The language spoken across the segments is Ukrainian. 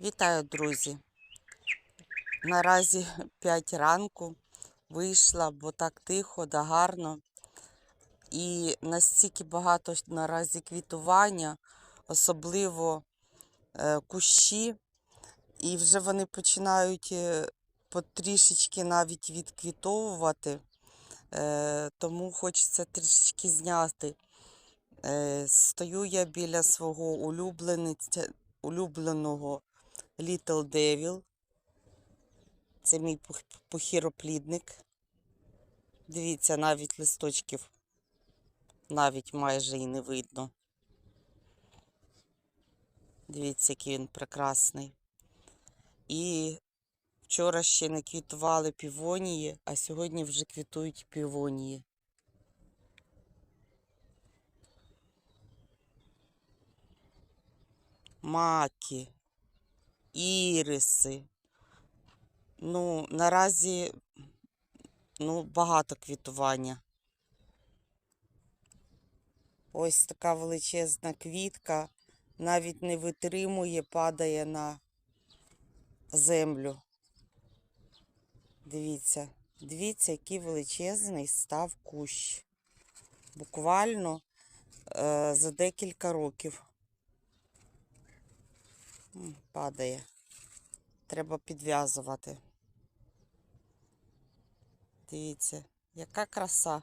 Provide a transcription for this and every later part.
Вітаю, друзі! Наразі 5 ранку вийшла, бо так тихо да гарно. І настільки багато наразі квітування, особливо е, кущі, і вже вони починають е, потрішечки навіть відквітовувати, е, тому хочеться трішечки зняти. Е, стою я біля свого улюбленого Little Devil. Це мій пухіроплідник. Дивіться, навіть листочків навіть майже і не видно. Дивіться, який він прекрасний. І вчора ще не квітували півонії, а сьогодні вже квітують півонії. Маки, іриси. Ну, наразі ну, багато квітування. Ось така величезна квітка навіть не витримує, падає на землю. Дивіться, дивіться, який величезний став кущ. Буквально е, за декілька років. Падає. Треба підв'язувати. Дивіться, яка краса.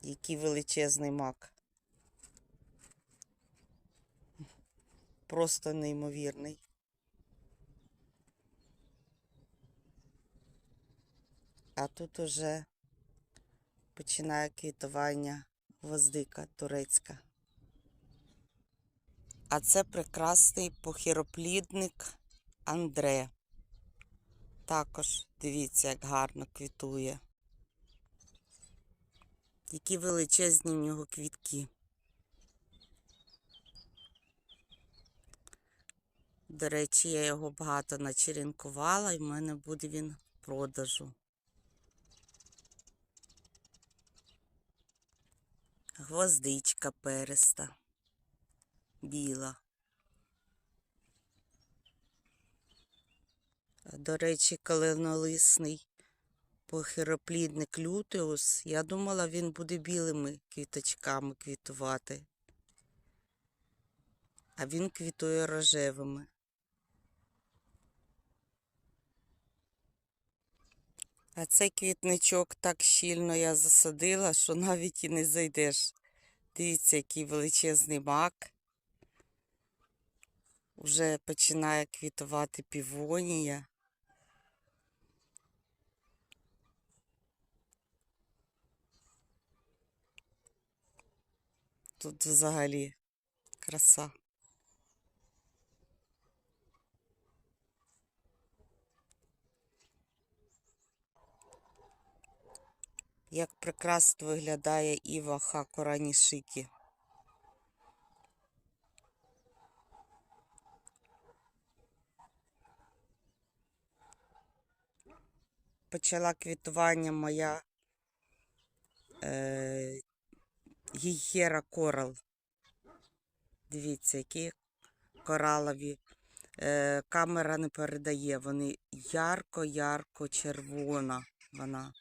Який величезний мак. Просто неймовірний. А тут уже починає квітування гвоздика турецька. А це прекрасний похіроплідник Андре. Також дивіться, як гарно квітує. Які величезні в нього квітки. До речі, я його багато начеренкувала і в мене буде він в продажу. Гвоздичка переста. Біла. До речі, каленолисний похироплідник лютеус. Я думала, він буде білими квіточками квітувати. А він квітує рожевими. А цей квітничок так щільно я засадила, що навіть і не зайдеш. Дивіться, який величезний мак. Уже починає квітувати півонія. Тут взагалі краса. Як прекрасно виглядає Іва Хакура Почала квітування моя е, Корал. Дивіться, які коралові. Е, камера не передає. Вони ярко-ярко червона. Вона.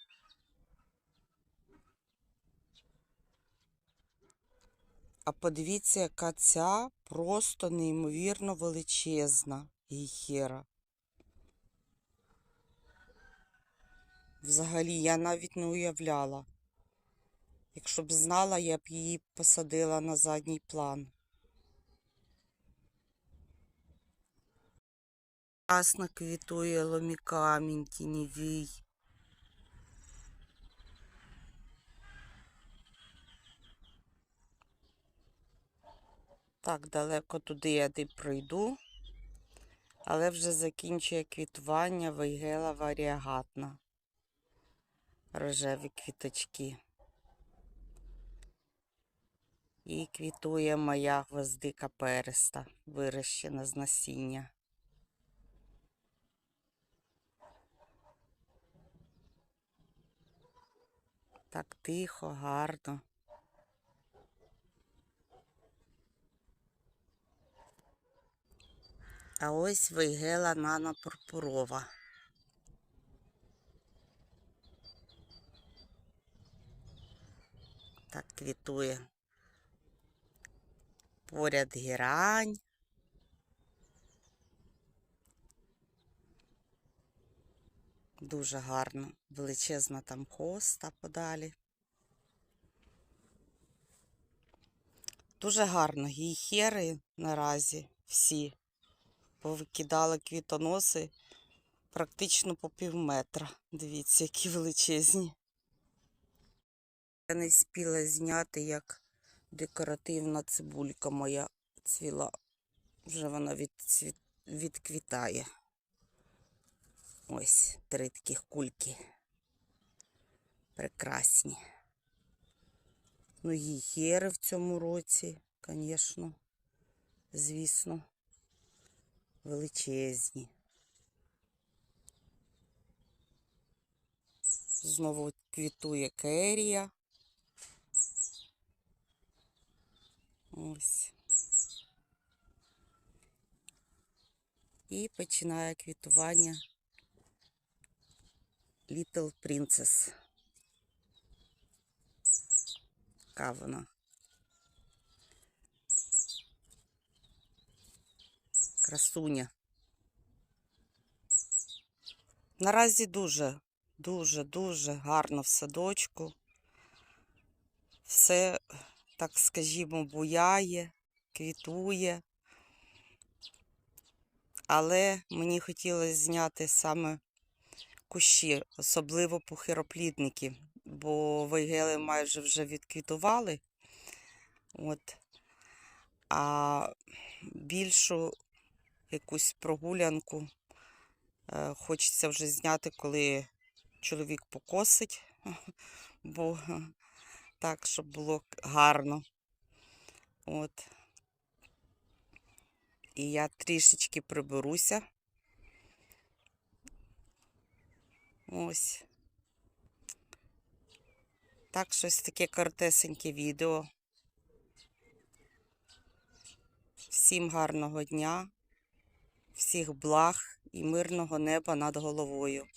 А подивіться, яка ця просто неймовірно величезна гігера. Взагалі, я навіть не уявляла. Якщо б знала, я б її посадила на задній план. Красно квітує ломікамінь тіньовий. Так, далеко туди я не пройду, але вже закінчує квітування вейгела варіагатна. Рожеві квіточки. І квітує моя гвоздика переста, вирощена з насіння. Так тихо, гарно. А ось вейгела нана пурпурова. Так квітує. Поряд герань. Дуже гарно. Величезна там хоста подалі. Дуже гарно. Гейхери наразі всі повикидали квітоноси практично по пів метра. Дивіться, які величезні. Я не спіла зняти, як декоративна цибулька моя цвіла. Вже вона відцвіт... відквітає. Ось три таких кульки. Прекрасні. Ну, гієри в цьому році, звісно, звісно, величезні. Знову квітує керія. Ось. І починає квітування Little Princess. Така вона. Красуня. Наразі дуже, дуже, дуже гарно в садочку. Все, так скажімо, буяє, квітує. Але мені хотілося зняти саме кущі, особливо пухироплідники, бо вейгели майже вже відквітували. От. А більшу якусь прогулянку е, хочеться вже зняти, коли чоловік покосить, бо так, щоб було гарно. От. І я трішечки приберуся. Ось. Так, щось таке коротесеньке відео. Всім гарного дня, всіх благ і мирного неба над головою.